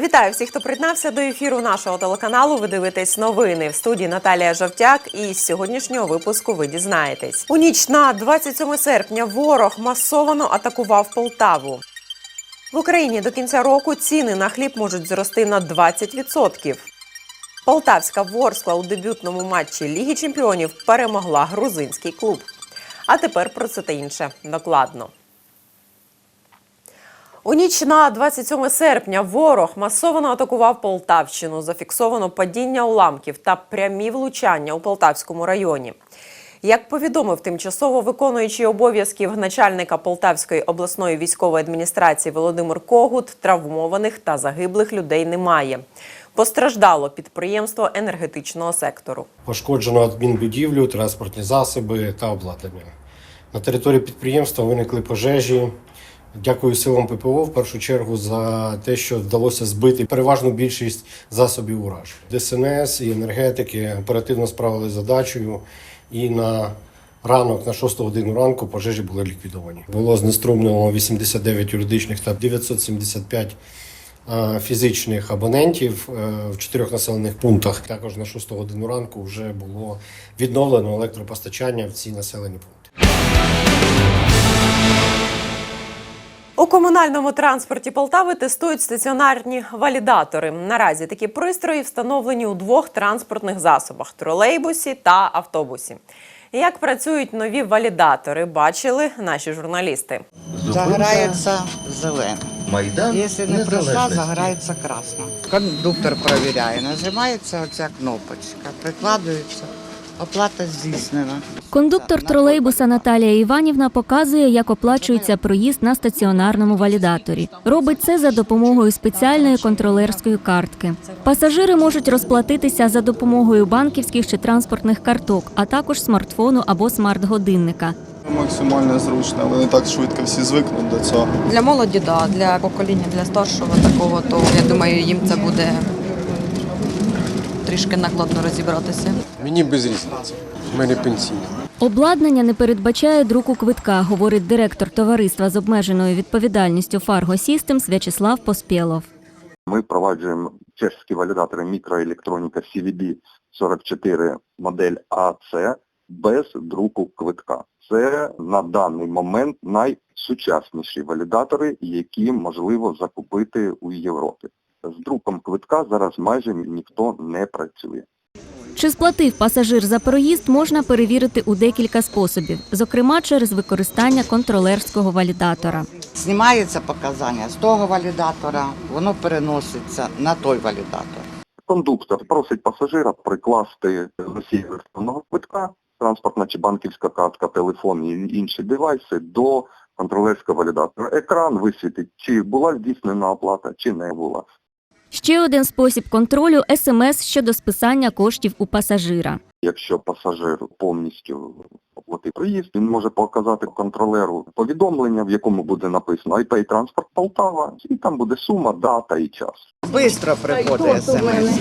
Вітаю всіх, хто приєднався до ефіру нашого телеканалу. Ви дивитесь новини в студії Наталія Жовтяк. І з сьогоднішнього випуску ви дізнаєтесь. У ніч на 27 серпня ворог масовано атакував Полтаву. В Україні до кінця року ціни на хліб можуть зрости на 20%. Полтавська Ворскла у дебютному матчі Ліги Чемпіонів перемогла грузинський клуб. А тепер про це та інше докладно. У ніч на 27 серпня ворог масово атакував Полтавщину. Зафіксовано падіння уламків та прямі влучання у Полтавському районі. Як повідомив тимчасово виконуючий обов'язків начальника Полтавської обласної військової адміністрації Володимир Когут, травмованих та загиблих людей немає. Постраждало підприємство енергетичного сектору. Пошкоджено адмінбудівлю, транспортні засоби та обладнання. На території підприємства виникли пожежі. Дякую силам ППО в першу чергу за те, що вдалося збити переважну більшість засобів уражень. ДСНС і енергетики оперативно справили задачею, і на ранок, на 6 годину ранку, пожежі були ліквідовані. Було знеструмлено 89 юридичних та 975 е, фізичних абонентів е, в чотирьох населених пунктах. Також на 6 годину ранку вже було відновлено електропостачання в ці населені пункти. У комунальному транспорті Полтави тестують стаціонарні валідатори. Наразі такі пристрої встановлені у двох транспортних засобах тролейбусі та автобусі. Як працюють нові валідатори, бачили наші журналісти. Загорається зелений. Майдан Якщо не пройшла, загорається красно. Кондуктор перевіряє, нажимається оця кнопочка, прикладується, оплата здійснена. Кондуктор тролейбуса Наталія Іванівна показує, як оплачується проїзд на стаціонарному валідаторі. Робить це за допомогою спеціальної контролерської картки. Пасажири можуть розплатитися за допомогою банківських чи транспортних карток, а також смартфону або смарт-годинника. Максимально зручно, вони так швидко всі звикнуть до цього. Для молоді, да, для покоління, для старшого такого, то я думаю, їм це буде трішки накладно розібратися. Мені без різниці. У мене пенсійний. Обладнання не передбачає друку квитка, говорить директор товариства з обмеженою відповідальністю Fargo Systems В'ячеслав Поспєлов. Ми впроваджуємо чешські валідатори мікроелектроніка CVD 44 модель AC без друку квитка. Це на даний момент найсучасніші валідатори, які можливо закупити у Європі. З друком квитка зараз майже ніхто не працює. Чи сплатив пасажир за проїзд, можна перевірити у декілька способів, зокрема через використання контролерського валідатора. Знімається показання з того валідатора, воно переноситься на той валідатор. Кондуктор просить пасажира прикласти носій електронного квитка, транспортна чи банківська картка, телефон і інші девайси до контролерського валідатора. Екран висвітить, чи була здійснена оплата, чи не була. Ще один спосіб контролю СМС щодо списання коштів у пасажира. Якщо пасажир повністю оплатив проїзд, він може показати контролеру повідомлення, в якому буде написано iPay транспорт Полтава, і там буде сума, дата і час. Бистро приходить смс.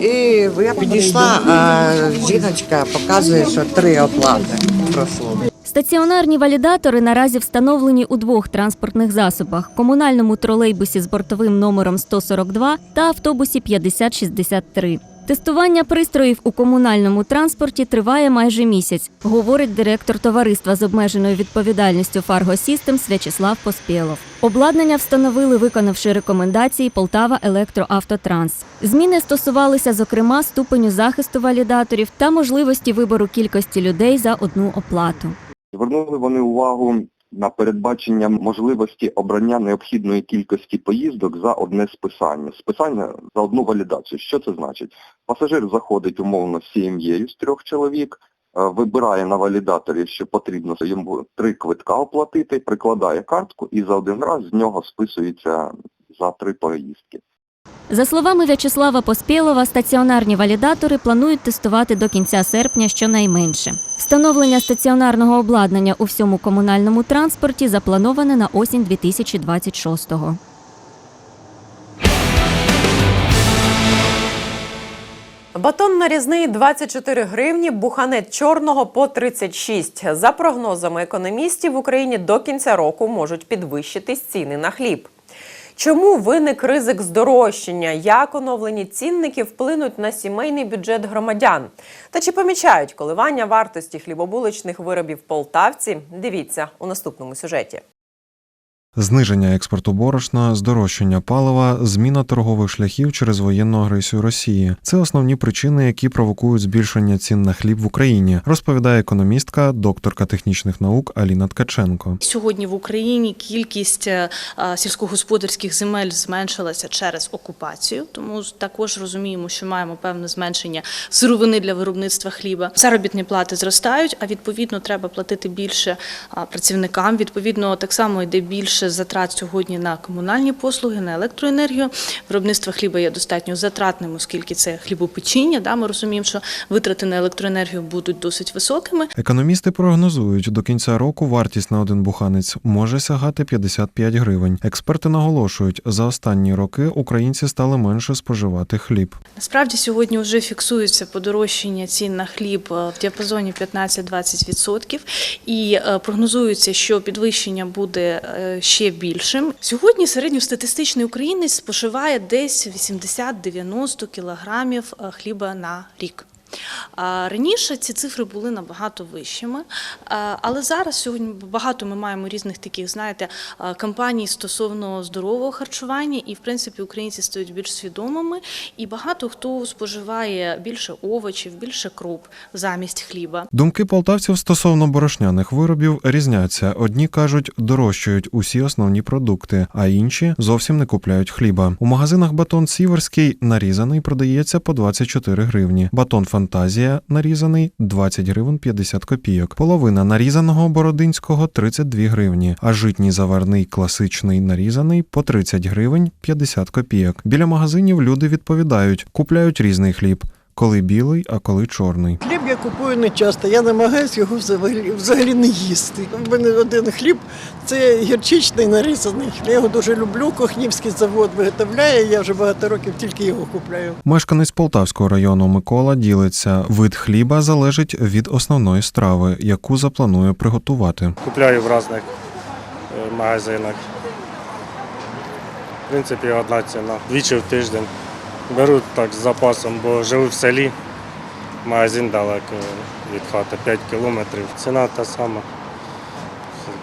І підійшла, а жіночка показує, що три оплати пройшло. Стаціонарні валідатори наразі встановлені у двох транспортних засобах: комунальному тролейбусі з бортовим номером 142 та автобусі 5063. Тестування пристроїв у комунальному транспорті триває майже місяць, говорить директор товариства з обмеженою відповідальністю Fargo Systems В'ячеслав Поспєлов. Обладнання встановили, виконавши рекомендації Полтава Електроавтотранс. Зміни стосувалися, зокрема, ступеню захисту валідаторів та можливості вибору кількості людей за одну оплату. Звернули вони увагу на передбачення можливості обрання необхідної кількості поїздок за одне списання. Списання за одну валідацію. Що це значить? Пасажир заходить умовно з сім'єю з трьох чоловік, е, вибирає на валідаторі, що потрібно йому три квитка оплатити, прикладає картку і за один раз з нього списується за три поїздки. За словами В'ячеслава Поспєлова, стаціонарні валідатори планують тестувати до кінця серпня щонайменше. Встановлення стаціонарного обладнання у всьому комунальному транспорті заплановане на осінь 2026-го. Батон нарізний 24 гривні, буханет чорного по 36. За прогнозами економістів, в Україні до кінця року можуть підвищитись ціни на хліб. Чому виник ризик здорожчання? Як оновлені цінники вплинуть на сімейний бюджет громадян? Та чи помічають коливання вартості хлібобуличних виробів полтавці? Дивіться у наступному сюжеті. Зниження експорту борошна, здорожчання палива, зміна торгових шляхів через воєнну агресію Росії це основні причини, які провокують збільшення цін на хліб в Україні, розповідає економістка, докторка технічних наук Аліна Ткаченко. Сьогодні в Україні кількість е, е, сільськогосподарських земель зменшилася через окупацію, тому також розуміємо, що маємо певне зменшення сировини для виробництва хліба. Заробітні плати зростають, а відповідно треба платити більше працівникам. Відповідно, так само йде більше затрат сьогодні на комунальні послуги, на електроенергію. Виробництво хліба є достатньо затратним, оскільки це хлібопечіння. Да, ми розуміємо, що витрати на електроенергію будуть досить високими. Економісти прогнозують, до кінця року вартість на один буханець може сягати 55 гривень. Експерти наголошують, за останні роки українці стали менше споживати хліб. Насправді сьогодні вже фіксується подорожчання цін на хліб е, в діапазоні 15-20%, і е, прогнозується, що підвищення буде е, ще більшим. Сьогодні середньостатистичний українець споживає десь 80-90 кілограмів е, хліба на рік. Раніше ці цифри були набагато вищими, але зараз сьогодні багато ми маємо різних таких, знаєте, кампаній стосовно здорового харчування, і в принципі українці стають більш свідомими, і багато хто споживає більше овочів, більше круп замість хліба. Думки полтавців стосовно борошняних виробів різняться. Одні кажуть, дорожчають усі основні продукти, а інші зовсім не купляють хліба. У магазинах батон Сіверський нарізаний продається по 24 гривні. Батон Фантазія нарізаний 20 гривень 50 копійок. Половина нарізаного бородинського 32 гривні, а житній заварний класичний нарізаний по 30 гривень 50 копійок. Біля магазинів люди відповідають, купляють різний хліб. Коли білий, а коли чорний. Купую не часто, я намагаюся його взагалі, взагалі не їсти. У мене один хліб це гірчичний нарізаний. Я його дуже люблю. Кохнівський завод виготовляє. Я вже багато років тільки його купляю. Мешканець Полтавського району Микола ділиться. Вид хліба залежить від основної страви, яку запланує приготувати. Купляю в різних е, магазинах. В принципі, одна ціна. Двічі в тиждень. Беру так з запасом, бо живу в селі. Магазин далеко від хати 5 кілометрів. Ціна та сама.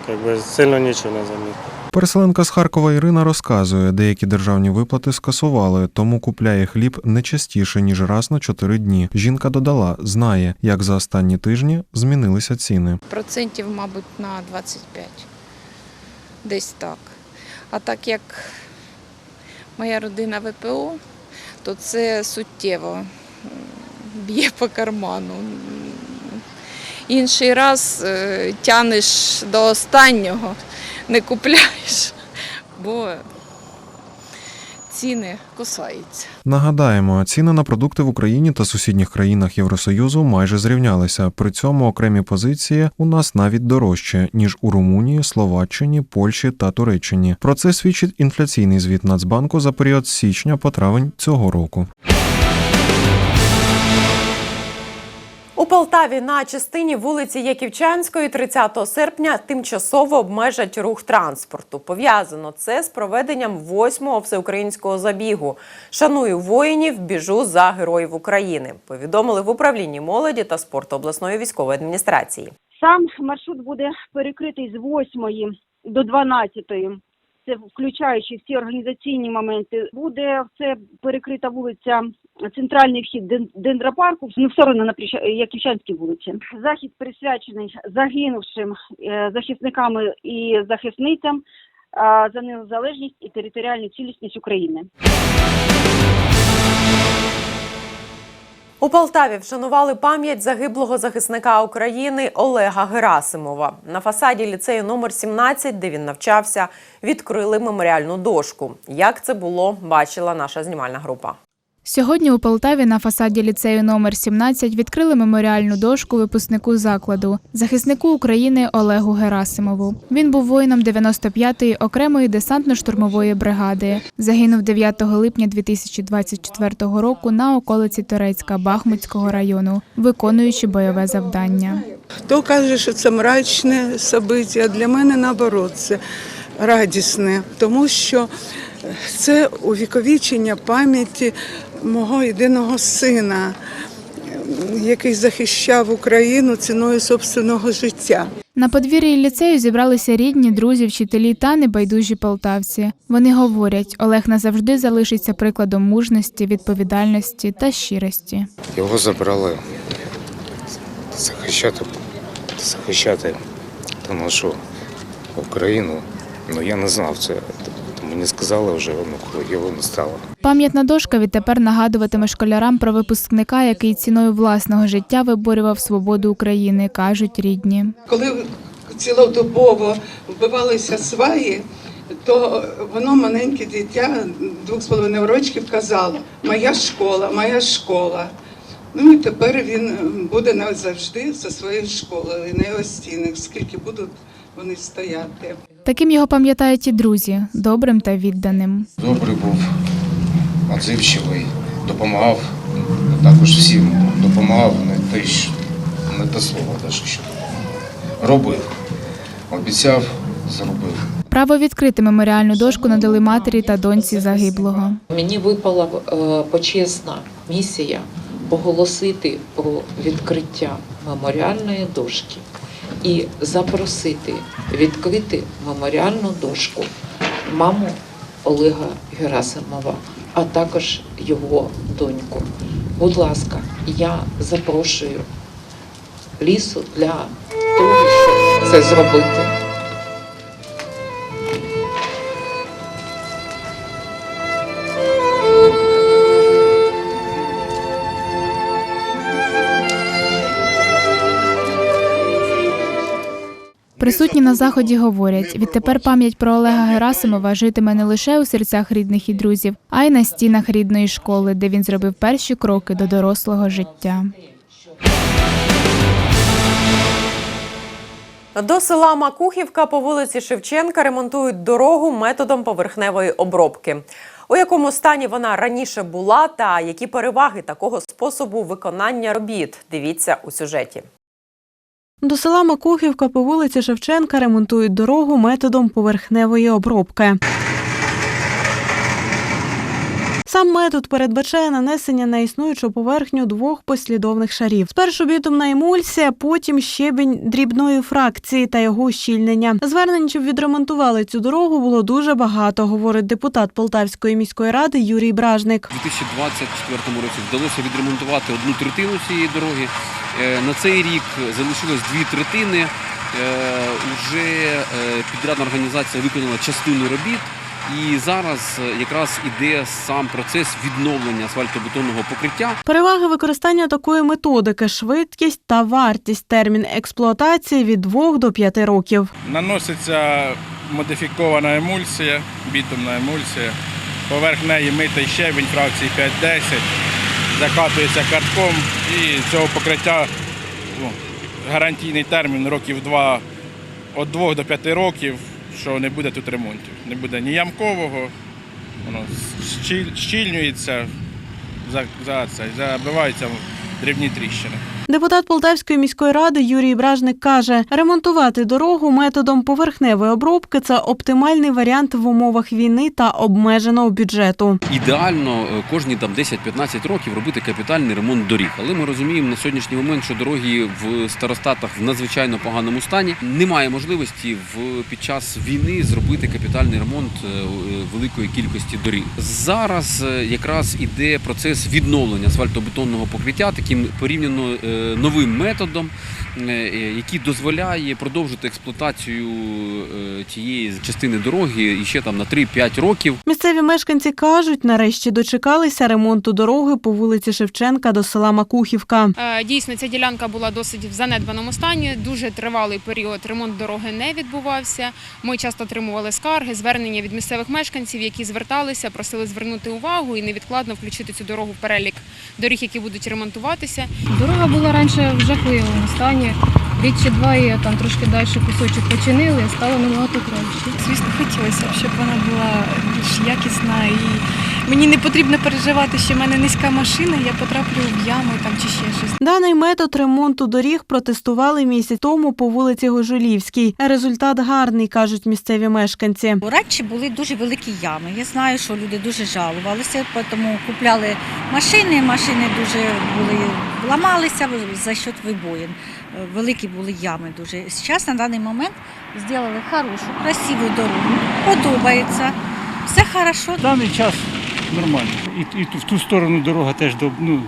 Якби сильно нічого не замітив. Переселенка з Харкова Ірина розказує, деякі державні виплати скасували, тому купляє хліб не частіше ніж раз на 4 дні. Жінка додала, знає, як за останні тижні змінилися ціни. Процентів, мабуть, на 25. Десь так. А так як моя родина ВПО, то це суттєво б'є по карману. Інший раз е, тянеш до останнього, не купляєш, бо ціни кусаються. Нагадаємо, ціни на продукти в Україні та сусідніх країнах Євросоюзу майже зрівнялися. При цьому окремі позиції у нас навіть дорожче ніж у Румунії, Словаччині, Польщі та Туреччині. Про це свідчить інфляційний звіт Нацбанку за період січня по травень цього року. Полтаві на частині вулиці Яківчанської 30 серпня тимчасово обмежать рух транспорту. Пов'язано це з проведенням восьмого всеукраїнського забігу. Шаную воїнів, біжу за героїв України. Повідомили в управлінні молоді та спорту обласної військової адміністрації. Сам маршрут буде перекритий з 8 до 12. Це включаючи всі організаційні моменти. Буде це перекрита вулиця, центральний вхід дендропарку, ну, в сторону на Яківчанській вулиці. Захід присвячений загинувшим е, захисниками і захисницям за незалежність і територіальну цілісність України. У Полтаві вшанували пам'ять загиблого захисника України Олега Герасимова. На фасаді ліцею номер 17, де він навчався, відкрили меморіальну дошку. Як це було, бачила наша знімальна група. Сьогодні у Полтаві на фасаді ліцею номер 17 відкрили меморіальну дошку випускнику закладу, захиснику України Олегу Герасимову. Він був воїном 95-ї окремої десантно-штурмової бригади. Загинув 9 липня 2024 року на околиці Торецька Бахмутського району, виконуючи бойове завдання. Хто каже, що це мрачне собиття, для мене наоборот, це радісне, тому що Це увіковічення пам'яті мого єдиного сина, який захищав Україну ціною собственного життя. На подвір'ї ліцею зібралися рідні, друзі, вчителі та небайдужі полтавці. Вони говорять, Олег назавжди залишиться прикладом мужності, відповідальності та щирості. Його забрали захищати, захищати та нашу Україну. Ну я не знав це. Мені сказали вже, ну, коли його не стало. Пам'ятна дошка відтепер нагадуватиме школярам про випускника, який ціною власного життя виборював свободу України, кажуть рідні. Коли цілодобово вбивалися сваї, то воно маленьке дитя двох з половиною років казало Моя школа, моя школа. Ну і тепер він буде назавжди за своєю школою, на його стінах, скільки будуть вони стояти. Таким його пам'ятають і друзі, добрим та відданим. Добрий був, отзивчивий, допомагав також всім. Допомагав не те, що- не те слово, навіть що робив. Обіцяв, зробив. Право відкрити меморіальну дошку надали матері та доньці загиблого. Мені випала е, почесна місія оголосити про відкриття меморіальної дошки і запросити відкрити меморіальну дошку маму Олега Герасимова, а також його доньку. Будь ласка, я запрошую лісу для того, щоб це зробити. Присутні на заході говорять: відтепер пам'ять про Олега Герасимова житиме не лише у серцях рідних і друзів, а й на стінах рідної школи, де він зробив перші кроки до дорослого життя. До села Макухівка по вулиці Шевченка ремонтують дорогу методом поверхневої обробки. У якому стані вона раніше була та які переваги такого способу виконання робіт? Дивіться у сюжеті. До села Макухівка по вулиці Шевченка ремонтують дорогу методом поверхневої обробки. Сам метод передбачає нанесення на існуючу поверхню двох послідовних шарів. Спершу бітумна емульсія, потім щебінь дрібної фракції та його ущільнення. Звернень, щоб відремонтували цю дорогу, було дуже багато, говорить депутат Полтавської міської ради Юрій Бражник. У 2024 році вдалося відремонтувати одну третину цієї дороги. Е, На цей рік залишилось дві третини. Е, Уже е, підрядна організація виконала частину робіт. І зараз е, якраз іде сам процес відновлення асфальтобетонного покриття. Переваги використання такої методики швидкість та вартість. Термін експлуатації від 2 до 5 років. Наноситься модифікована емульсія, бітумна емульсія. Поверх неї митий щебінь фракції 5-10, закатується картком і цього покриття ну, гарантійний термін років 2, від 2 до 5 років, що не буде тут ремонтів. Не буде ні ямкового, воно щіль- щільнюється, за, за це, забиваються дрібні тріщини. Депутат Полтавської міської ради Юрій Бражник каже, ремонтувати дорогу методом поверхневої обробки це оптимальний варіант в умовах війни та обмеженого бюджету. Ідеально е, кожні там 10-15 років робити капітальний ремонт доріг. Але ми розуміємо на сьогоднішній момент, що дороги в старостатах в надзвичайно поганому стані. Немає можливості в під час війни зробити капітальний ремонт е, е, великої кількості доріг. Зараз якраз іде процес відновлення асфальтобетонного покриття таким порівняно новим методом, який дозволяє продовжити експлуатацію е, тієї частини дороги і ще там на 3-5 років. Місцеві мешканці кажуть, нарешті дочекалися ремонту дороги по вулиці Шевченка до села Макухівка. Е, Дійсно, ця ділянка була досить в занедбаному стані. Дуже тривалий період ремонт дороги не відбувався. Ми часто отримували скарги, звернення від місцевих мешканців, які зверталися, просили звернути увагу і невідкладно включити цю дорогу в перелік доріг, які будуть ремонтуватися. Дорога була раніше в жахливому стані. Рік чи два її там трошки далі кусочок починили, стало набагато краще. Звісно, хотілося б, щоб вона була більш якісна і Мені не потрібно переживати, що в мене низька машина, я потраплю в яму там чи ще щось. Даний метод ремонту доріг протестували місяць тому по вулиці Гожулівській. Результат гарний, кажуть місцеві мешканці. Раніше були дуже великі ями. Я знаю, що люди дуже жалувалися, тому купляли машини. Машини дуже були ламалися за счет вибоїн. Великі були ями дуже. Зараз на даний момент зробили хорошу, красиву дорогу. Подобається. Все хорошо. В даний час нормально. І, і в ту сторону дорога теж до- ну,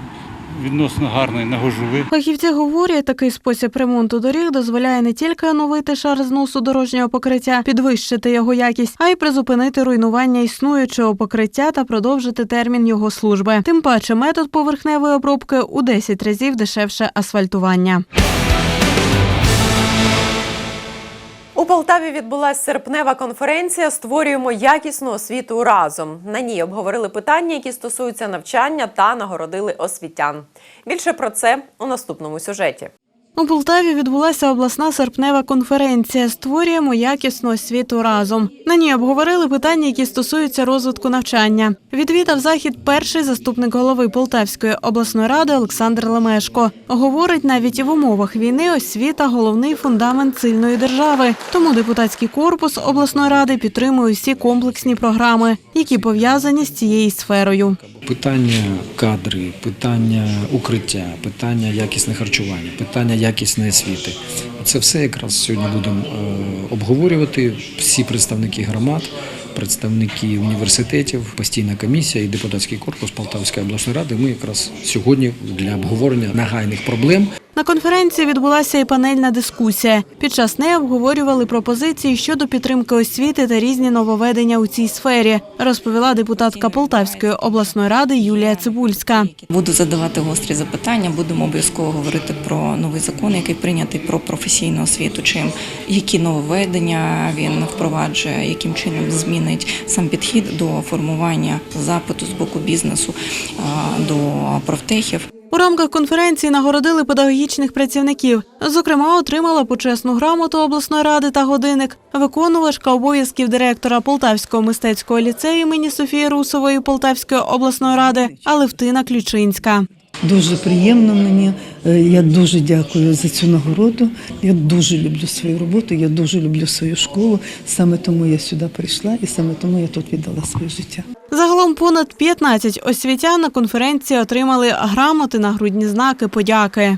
відносно гарна, на Гожули. Фахівці говорять, такий спосіб ремонту доріг дозволяє не тільки оновити шар зносу дорожнього покриття, підвищити його якість, а й призупинити руйнування існуючого покриття та продовжити термін його служби. Тим паче, метод поверхневої обробки у 10 разів дешевше асфальтування. У Полтаві відбулася серпнева конференція Створюємо якісну освіту разом. На ній обговорили питання, які стосуються навчання та нагородили освітян. Більше про це у наступному сюжеті. У Полтаві відбулася обласна серпнева конференція Створюємо якісну освіту разом. На ній обговорили питання, які стосуються розвитку навчання. Відвідав захід перший заступник голови Полтавської обласної ради Олександр Лемешко. Говорить, навіть і в умовах війни освіта головний фундамент сильної держави. Тому депутатський корпус обласної ради підтримує всі комплексні програми, які пов'язані з цією сферою. Питання кадри, питання укриття, питання якісне харчування, питання якісної освіти. Це все якраз сьогодні будемо е, обговорювати. Всі представники громад, представники університетів, постійна комісія і депутатський корпус Полтавської обласної ради. Ми якраз сьогодні для обговорення нагайних проблем На конференції відбулася і панельна дискусія. Під час неї обговорювали пропозиції щодо підтримки освіти та різні нововведення у цій сфері, розповіла депутатка Полтавської обласної ради Юлія Цибульська. Буду задавати гострі запитання. Будемо обов'язково говорити про новий закон, який прийнятий про професійну освіту. Чим які нововведення він впроваджує, яким чином змінить сам підхід до формування запиту з боку бізнесу до профтехів. У рамках конференції нагородили педагогічних працівників. Зокрема, отримала почесну грамоту обласної ради та годинник виконувачка обов'язків директора Полтавського мистецького ліцею імені Софії Русової Полтавської обласної ради Алевтина Ключинська. Дуже приємно мені. Е, Я дуже дякую за цю нагороду. Я дуже люблю свою роботу, я дуже люблю свою школу. Саме тому я сюди прийшла і саме тому я тут віддала своє життя. Загалом понад 15 освітян на конференції отримали грамоти, нагрудні знаки, подяки.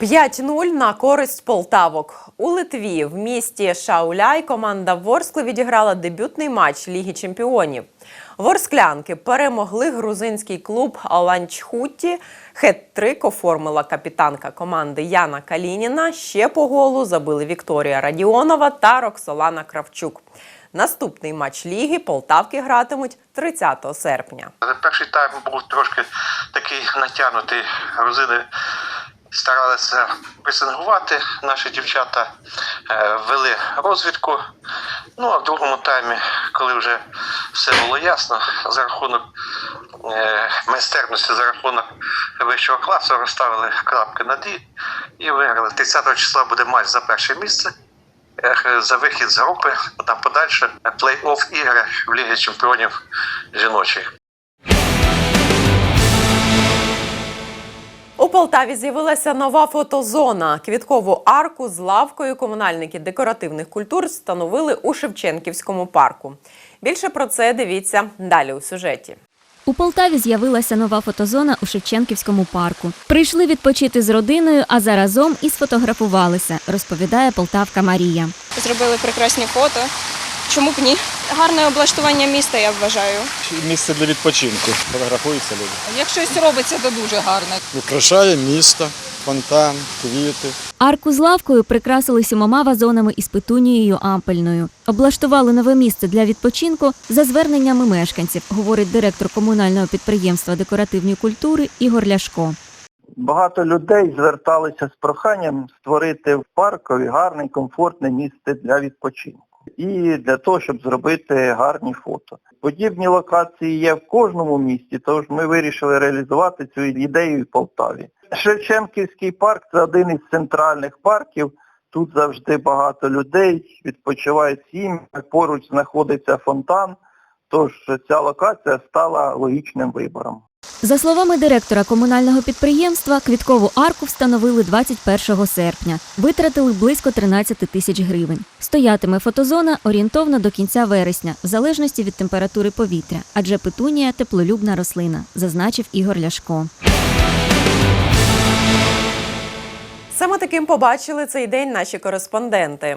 5-0 на користь полтавок. У Литві в місті Шауляй команда Ворскли відіграла дебютний матч Ліги Чемпіонів. Ворсклянки перемогли грузинський клуб Ланчхутті. Хет-трик оформила капітанка команди Яна Калініна. Ще по голу забили Вікторія Радіонова та Роксолана Кравчук. Наступний матч ліги Полтавки гратимуть 30 серпня. Перший тайм був трошки такий натягнутий. Грузини старалися пресингувати. Наші дівчата е, вели розвідку. Ну а в другому таймі, коли вже все було ясно, за рахунок е, майстерності, за рахунок вищого класу розставили крапки на «і» і виграли. 30 числа буде матч за перше місце. е, За вихід з групи, а там подальше плей-офф ігри в Лігі Чемпіонів жіночої. У Полтаві з'явилася нова фотозона. Квіткову арку з лавкою комунальники декоративних культур встановили у Шевченківському парку. Більше про це дивіться далі у сюжеті. У Полтаві з'явилася нова фотозона у Шевченківському парку. Прийшли відпочити з родиною, а заразом і сфотографувалися, розповідає полтавка Марія. Зробили прекрасні фото. Чому б ні? Гарне облаштування міста, я вважаю. Місце для відпочинку. Фотографуються люди. Як щось робиться, то дуже гарне. Украшає місто, фонтан, квіти. Арку з лавкою прикрасили сімома вазонами із петунією ампельною. Облаштували нове місце для відпочинку за зверненнями мешканців, говорить директор комунального підприємства декоративні культури Ігор Ляшко. Багато людей зверталися з проханням створити в паркові гарне, комфортне місце для відпочинку. І для того, щоб зробити гарні фото. Подібні локації є в кожному місті, тож ми вирішили реалізувати цю ідею в Полтаві. Шевченківський парк це один із центральних парків. тут завжди багато людей, відпочивають сім'ї, поруч знаходиться фонтан, тож ця локація стала логічним вибором. За словами директора комунального підприємства, квіткову арку встановили 21 серпня. Витратили близько 13 тисяч гривень. Стоятиме фотозона орієнтовно до кінця вересня, в залежності від температури повітря, адже петунія теплолюбна рослина, зазначив Ігор Ляшко. Саме таким побачили цей день наші кореспонденти.